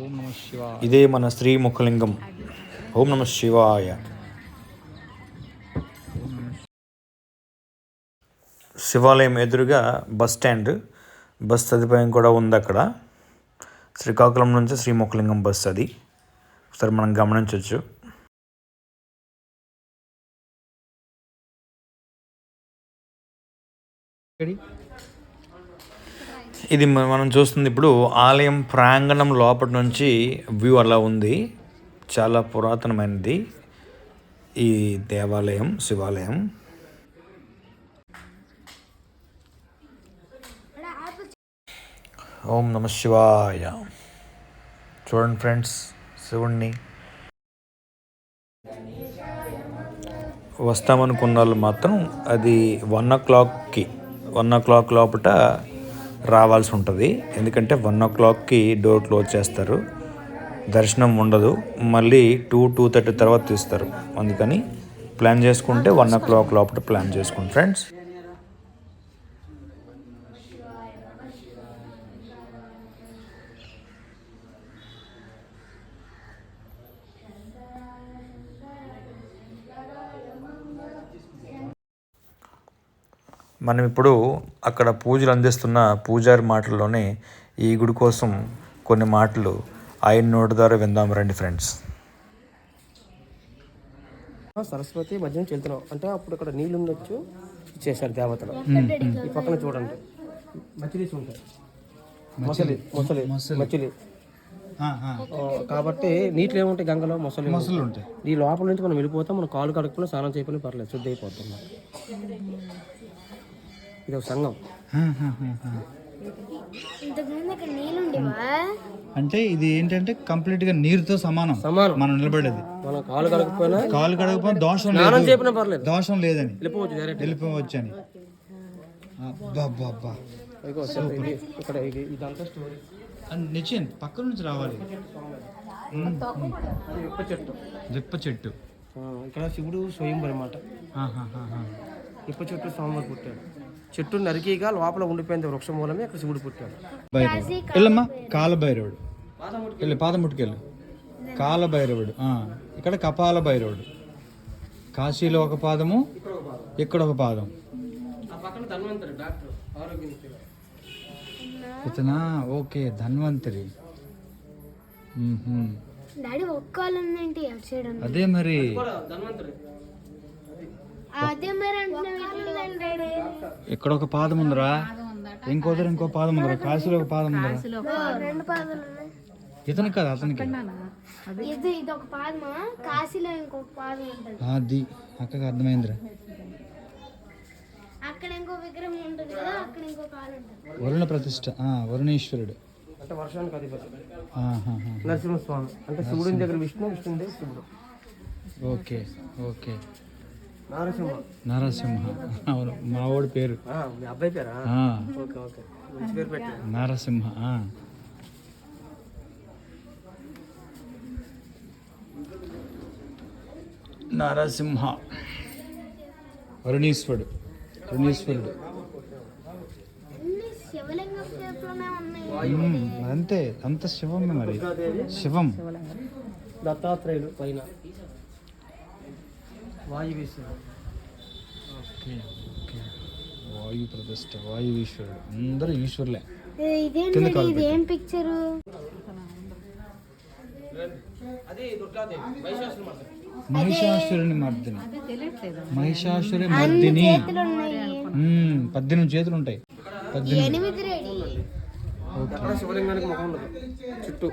ఓం ఇదే మన శ్రీ ముఖలింగం. ఓం నమ శివాయ. శివాలయం ఎదురుగా బస్ స్టాండ్. బస్ సదుపాయం కూడా ఉంది అక్కడ. శ్రీకాకుళం నుంచి శ్రీ ముఖలింగం బస్ అది. ఒకసారి మనం గమనించవచ్చు ఎక్కడి? ఇది మనం చూస్తుంది ఇప్పుడు ఆలయం ప్రాంగణం లోపటి నుంచి వ్యూ అలా ఉంది. చాలా పురాతనమైనది. ఈ దేవాలయం శివాలయం. ఓం నమ శివాయ. చూడండి ఫ్రెండ్స్ శివుణ్ణి. వస్తామనుకున్న వాళ్ళు మాత్రం అది వన్ ఓ క్లాక్కి వన్ ఓ క్లాక్ లోపల రావాల్సి ఉంటుంది. ఎందుకంటే వన్ ఓ క్లాక్కి డోర్ క్లోజ్ చేస్తారు. దర్శనం ఉండదు. మళ్ళీ టూ టూ థర్టీ తర్వాత తీస్తారు. అందుకని ప్లాన్ చేసుకుంటే వన్ ఓ క్లాక్ లోపల ప్లాన్ చేసుకోండి ఫ్రెండ్స్. మనం ఇప్పుడు అక్కడ పూజలు అందిస్తున్న పూజారి మాటల్లోనే ఈ గుడి కోసం కొన్ని మాటలు ఆయన నోటి ద్వారా విందాం రండి ఫ్రెండ్స్. సరస్వతి మధ్యలో వెళ్తున్నాం అంటే అప్పుడు ఇక్కడ నీళ్ళు ఉండొచ్చు చేశారు దేవతలు. ఈ పక్కన చూడండి. మచిలీస్ ఉంటాయి మొసలి మొసలి మచిలి. ఆ, ఆ. ఆ, కాబట్టి నీటిలో ఏముంటాయి గంగలో? మొసలి మొసళ్ళు ఉంటాయి. ఈ లోపల నుంచి మనం వెళ్ళిపోతాం మనం కాలు కడుక్కుని స్నానం చేయకపోయినా పర్లేదు శుద్ధి అయిపోతాం మనం. ఇది ఒక సంఘం అంటే ఇది ఏంటంటే కంప్లీట్గా నీరుతో సమానం. సమానం. మనం నిలబడేది. మనం కాలు కడకపోయినా కాలు కడగపోతే దోషం లేదు. పర్లేదు. దోషం లేదని. వెళ్ళిపోవచ్చు డైరెక్ట్ వెళ్ళిపోవచ్చు అని. అబ్బా ఇక్కడ ఇది ఇదంతా స్టోరీ. నిశ్చయం పక్క నుంచి రావాలి. విప్ప చెట్టు. ఇక్కడ శివుడు స్వయంభు అనమాట. ఇప్ప చెట్టు స్వామివారు పుట్టాడు చెట్టు నరికిగా లోపల ఉండిపోయింది వృక్షం మూలమే అక్కడ శివుడు పుట్టాడు. వెళ్ళమ్మా కాలభైరవుడు. వెళ్ళి పాదముట్టుకెళ్ళు కాలభైరవుడు ఆ, ఇక్కడ కపాల భైరవుడు. కాశీలో ఒక పాదము ఇక్కడ ఒక పాదం. ఆ పక్కన ధన్వంతరి డాక్టర్ ఆరోగ్యం ఇతనా? ఓకే ధన్వంతరి అదే మరి అంటున్నాడు ఇక్కడ ఒక పాదం ఉందిరా. ఇంకో దగ్గర ఇంకో పాదం ఉందిరా. కాశీలో ఒక పాదం ఉందిరా. రెండు పాదాలు ఉన్నాయి. ఇతనికి కాదు అతనికి. ఇది ఇది ఒక పాదమా? కాశీలో ఇంకొక పాదం ఉంటుంది. అది అక్కకి అర్థమైందిరా. అక్కడ ఇంకో విగ్రహం ఉంటుంది కదా అక్కడ ఇంకో పాలు ఉంటుంది. వరుణ ప్రతిష్ట ఆ, వరుణేశ్వరుడు. అంటే వర్షానికి అధిపతి. నరసింహస్వామి. అంటే శివుడి దగ్గర విష్ణు దగ్గర శివుడు. Okay okay. నరసింహ. నరసింహ. అవును మా వాడి పేరు. ఆ, మీ అబ్బాయి పేరా? Okay okay. మంచి పేరు పెట్టారు. నరసింహ. నరసింహ. ఉన్నాయి. మ్మ్, అంతే అంత శివమే మరి. శివం. దత్తాత్రేయులు పైన. వాయువీశ్వరుడు. Okay okay. వాయు ప్రతిష్ట వాయు ఈశ్వరుడు అందరూ ఈశ్వరులే ఇది పిక్చరు మహిషాసురుని మర్దిని. మహిషాసురి మర్దిని. పద్దెనిమిది చేతులు ఉంటాయి పద్దెనిమిది ఎక్కడ శివలింగానికి ముఖం ఉండదు. చుట్టూ.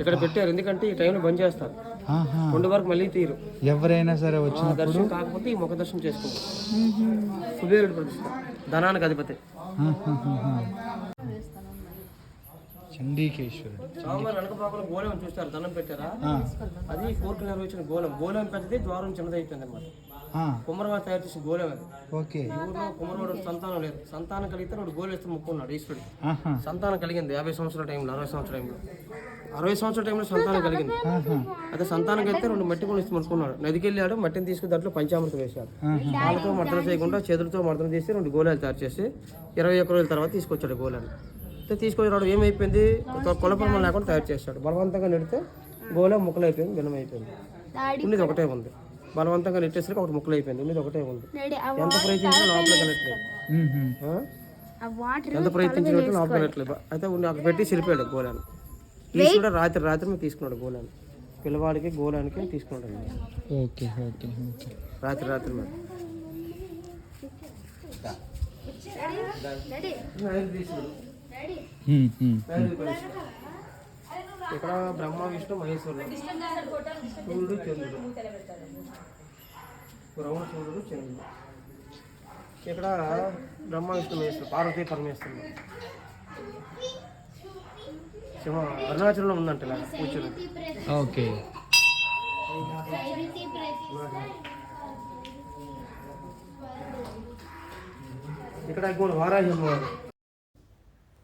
ఇక్కడ పెట్టారు. ఎందుకంటే ఈ టైంలో బంద్ చేస్తారు. రెండు వరకు మళ్ళీ తీరు ఎవరైనా సరే ఆ వచ్చినప్పుడు దర్శనం కాకపోతే ఈ ముఖ దర్శనం చేసుకోవాలి. కుబేరుడు ప్రతిష్ట. ధనానికి అధిపతి. చండీకేశ్వరుడు. స్వామివారి వెనక భాగంలో గోళం చూస్తారు దండం పెట్టారా? అది కోరిక నెరవేర్చిన గోళం. గోళం పెద్దది ద్వారం చిన్నది అయిపోయింది అనమాట కుమ్మరవాడు తయారు చేసిన గోళం అది. ఓకే. ఊర్లో కుమ్మరవాడు సంతానం లేదు. సంతానం కలిగితే వాడు గోలు వేస్తే మొక్కున్నాడు ఈశ్వరుడు. సంతానం కలిగింది యాభై సంవత్సరాల టైంలో అరవై సంవత్సరాల టైంలో. అరవై సంవత్సరాల టైంలో సంతానం కలిగింది. అదే సంతానం కలిగితే రెండు మట్టి కొని ఇస్తే మొక్కున్నాడు. నదికి వెళ్ళాడు మట్టిని తీసుకుని దాంట్లో పంచామృతం వేశాడు. కాళ్ళతో మర్దన చేయకుండా చేతులతో మర్దన చేసి రెండు గోళాలు తయారు చేసి ఇరవై ఒక్క రోజుల తర్వాత తీసుకొచ్చాడు గోళాలు అయితే తీసుకొని రావడం ఏమైపోయింది? కులపరమ లేకుండా తయారు చేశాడు. బలవంతంగా నెడితే గోళం ముక్కలు అయిపోయింది భిన్నం అయిపోయింది ఉన్నది ఒకటే ఉంది. బలవంతంగా నెట్టేసరికి ఒకటి ముక్కలు అయిపోయింది ఉన్నది ఒకటే ఉంది. ఎంత ప్రయత్నించినా లోపల కనట్లేదు ఎంత ప్రయత్నించినట్టు లోపల కనట్లేదు అయితే ఉండి అక్కడ పెట్టి సిరిపాడు గోళాన్ని. తీసుకుంటే రాత్రి రాత్రి మేము తీసుకున్నాడు గోళాన్ని. పిల్లవాడికి గోళానికి తీసుకున్నాడు. ఓకే ఓకే రాత్రి రాత్రి మేము డాడీ డాడీ మ్మ్, మ్మ్. ఇక్కడ బ్రహ్మ విష్ణు మహేశ్వరుడు. సూర్యుడు చంద్రుడు. బ్రహ్మ సూర్యుడు చంద్రుడు. ఇక్కడ బ్రహ్మ విష్ణు మహేశ్వరుడు పార్వతీ పరమేశ్వరుడు. శివ అరుణాచలంలో ఉందంట ఇలా కూర్చొని. ఓకే. ఇక్కడ ఇంకోటి వారాహి అమ్మవారు.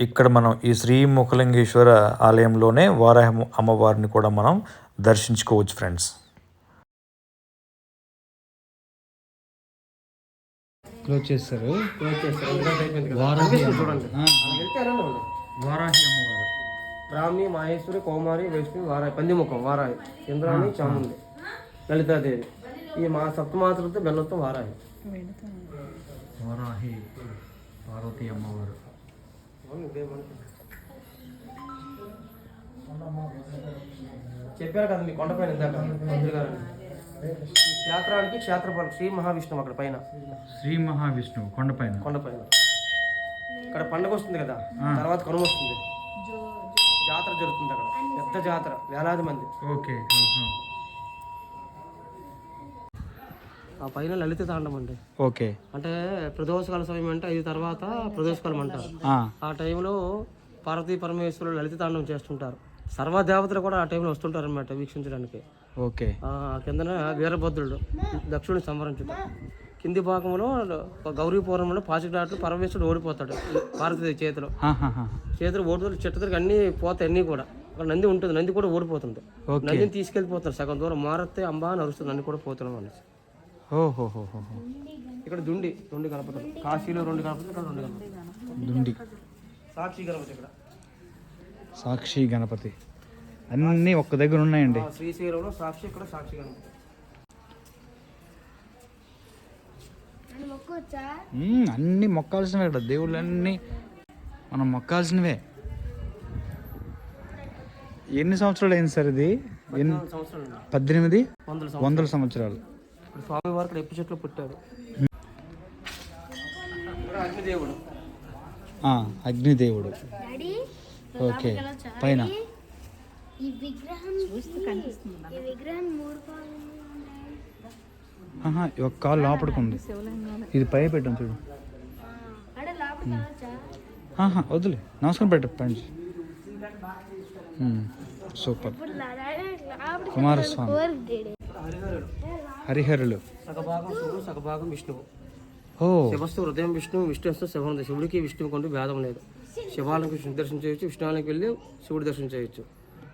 ఇక్కడ మనం ఈ శ్రీ ముఖలింగేశ్వర ఆలయంలోనే వారాహ అమ్మవారిని కూడా మనం దర్శించుకోవచ్చు ఫ్రెండ్స్ క్లోజ్ చేస్తారు. వారాహి. వారాహి అమ్మవారు. బ్రాహ్మి మహేశ్వరి కౌమారి వైష్ణవి వారాయి పందిముఖం వారాయి ఇంద్రాణి చాముండి లలితాదేవి. ఈ మా సప్తమాతలతో బెల్లంతో వారాయి వారాహి పార్వతి అమ్మవారు. చెప్పారు కదా మీ కొండపైన ఇందాక మంత్రి గారు ఈ క్షేత్రానికి క్షేత్రపాలక శ్రీ మహావిష్ణువు అక్కడ పైన. శ్రీ మహావిష్ణువు కొండపైన కొండపైన ఇక్కడ పండగ వస్తుంది కదా తర్వాత కనుమ వస్తుంది. జాతర జరుగుతుంది అక్కడ పెద్ద జాతర వేలాది మంది. ఓకే ఆ పైన లలిత తాండం అండి. ఓకే. అంటే ప్రదోషకాల సమయం అంటే ఐదు తర్వాత ప్రదోషకాలం అంటారు. ఆ, టైంలో పార్వతీ పరమేశ్వరులు లలిత తాండవం చేస్తుంటారు. సర్వదేవతలు కూడా ఆ టైంలో వస్తుంటారు అనమాట వీక్షించడానికి. ఓకే. ఆ కిందన వీరభద్రుడు దక్షుడిని సంవరించుట. కింది భాగంలో గౌరీపురంలో పాచికడాట్లు పరమేశ్వరుడు ఓడిపోతాడు పార్వతీ చేతిలో. చేతులు ఓడిపోతే చెట్టు దగ్గర అన్ని పోతాయి అన్నీ కూడా. అక్కడ నంది ఉంటుంది నంది కూడా ఓడిపోతుంది. నందిని తీసుకెళ్ళిపోతారు సగం దూరం. మారతే అంబా నడుస్తుంది నంది కూడా పోతున్నాం అనేసి. ఇక్కడ దుండి దుండి గణపతులు కాశీలో రెండు గణపతులు ఇక్కడ రెండు గణపతులు దుండి. సాక్షి గణపతి ఇక్కడ. సాక్షి గణపతి. అన్నీ ఒక్క దగ్గర ఉన్నాయండి. శ్రీశైలంలో సాక్షి ఇక్కడ సాక్షి గణపతి. అన్నీ మొక్కాల్సినవే ఇక్కడ. దేవుళ్ళన్నీ మనం మొక్కాల్సినవే. ఎన్ని సంవత్సరాలు అయింది సార్ ఇది? ఎన్ని. పద్దెనిమిది? వందల సంవత్సరాలు. ఇప్పుడు స్వామివారు ఇక్కడ ఎప్పు చెట్లు పుట్టాడు. అగ్నిదేవుడు ఆ, అగ్నిదేవుడు. డాడీ ఓకే పైన. ఈ విగ్రహం ఈ విగ్రహం మూడు ఒక్క కాలు లోపలికి ఉంది. ఇది పై పెట్టాం చూడు. వదిలే. నమస్కారం పెట్టు పంచి సూపర్. కుమారస్వామి. హరిహరులు. సగభాగం శివుడు సగభాగం విష్ణువు. ఓ. శివస్తు హృదయం విష్ణువు విష్ణుస్తు శివం శివుడికి విష్ణువు కొంటూ భేదం లేదు. శివాలయంకి విష్ణు దర్శనం చేయొచ్చు విష్ణువాలయంకి వెళ్ళి శివుడి దర్శనం చేయొచ్చు.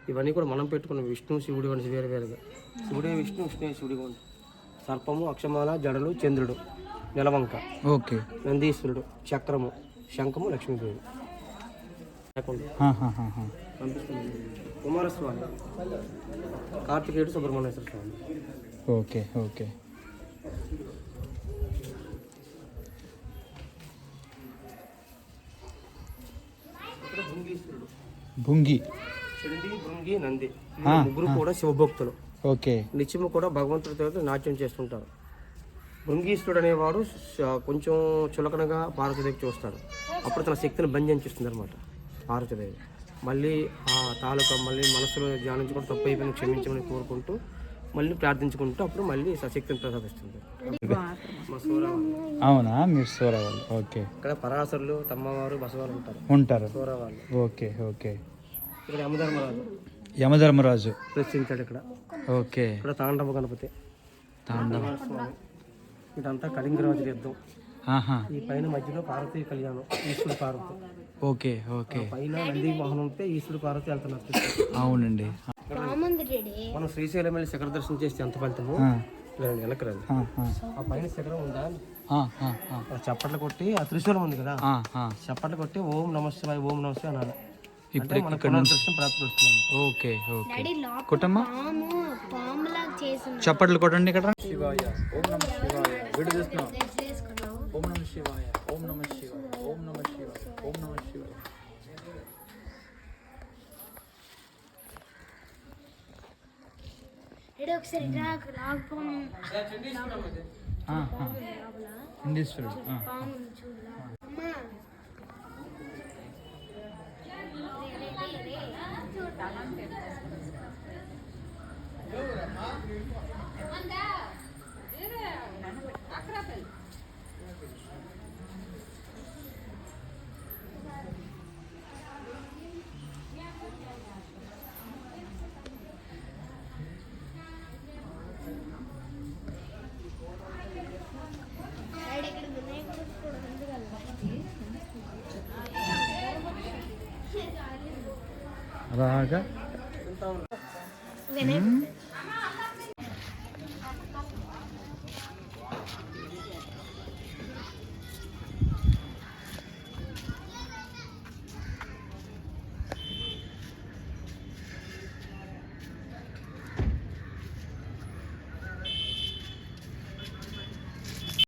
ఇవన్నీ కూడా మనం పెట్టుకున్న విష్ణు శివుడు అనేసి వేరు వేరుగా. శివుడే విష్ణు విష్ణువే శివుడిగా ఉంది. సర్పము అక్షమాల జడలు చంద్రుడు నెలవంక. ఓకే. నందీశ్వరుడు చక్రము శంఖము లక్ష్మీదేవి. కుమారస్వామి. కార్తికేయుడు సుబ్రహ్మణ్యేశ్వర స్వామి. Okay okay. భుంగి నంది. ముగ్గురు కూడా శివభక్తులు. ఓకే. నిత్యము కూడా భగవంతుడితో నాట్యం చేస్తుంటారు. భృంగీశ్వరుడు అనేవాడు కొంచెం చులకనగా పార్వతీదేవి చూస్తాడు. అప్పుడు తన శక్తిని బంధించిస్తుంది అనమాట పార్వతీదేవి. మళ్ళీ ఆ తాలూకా మళ్ళీ మనసులో ధ్యానించుకుంటూ తప్పు అయిపోయిన క్షమించమని కోరుకుంటూ మళ్ళీ ప్రార్థించుకుంటూ అప్పుడు మళ్ళీ శక్తిని ప్రసాదిస్తుంది అవునా? మీరు సూరవాళ్ళు. ఓకే. ఇక్కడ పరాశరులు తమ్మవారు బసవాళ్ళు ఉంటారు. ఉంటారు. సూరావాళ్ళు. Okay okay. ఇక్కడ యమధర్మరాజు. యమధర్మరాజు. ప్రశ్నించాడు ఇక్కడ. ఓకే. ఇక్కడ తాండవ గణపతి. తాండవ. ఇదంతా కళింగరాజు యుద్ధం. ఈ పైన మధ్యలో పార్వతీ కళ్యాణం ఈశ్వరుడు పార్వతి. Okay okay. పైన నంది వాహనం ఉంటే ఈశ్వరుడు పార్వతి వెళ్తున్నారు. అవునండి. మనం శ్రీశైలం వెళ్ళి శిఖర దర్శనం చేస్తే ఎంత ఫలితము? లేదండి వెనక్కి రండి ఆ, పైన శిఖరం ఉందా? చప్పట్లు కొట్టి ఆ త్రిశూలం ఉంది కదా. చప్పట్లు కొట్టి ఓం నమ శివాయ ఓం నమ శివాయ అనాలి ఇప్పుడు మన పునర్దర్శనం ప్రాప్తి వస్తుంది. Okay okay. కుటుంబ చప్పట్లు కొట్టండి ఇక్కడ. శివాయ ఓం నమ శివాయ. వీడు చూస్తున్నాం ఓం నమ శివాయ ఓం నమ శివాయ ఓం నమ శివాయ ఓం నమ శివాయ. ఒకసారి రాకపోను ఆ, ఆ. ఇండీశ్వరుడు ఆ. పాము చూడరా అమ్మా డాడీ ఇక్కడ వినాయకుడు కూడా ఉంది కదా వినాయకుడు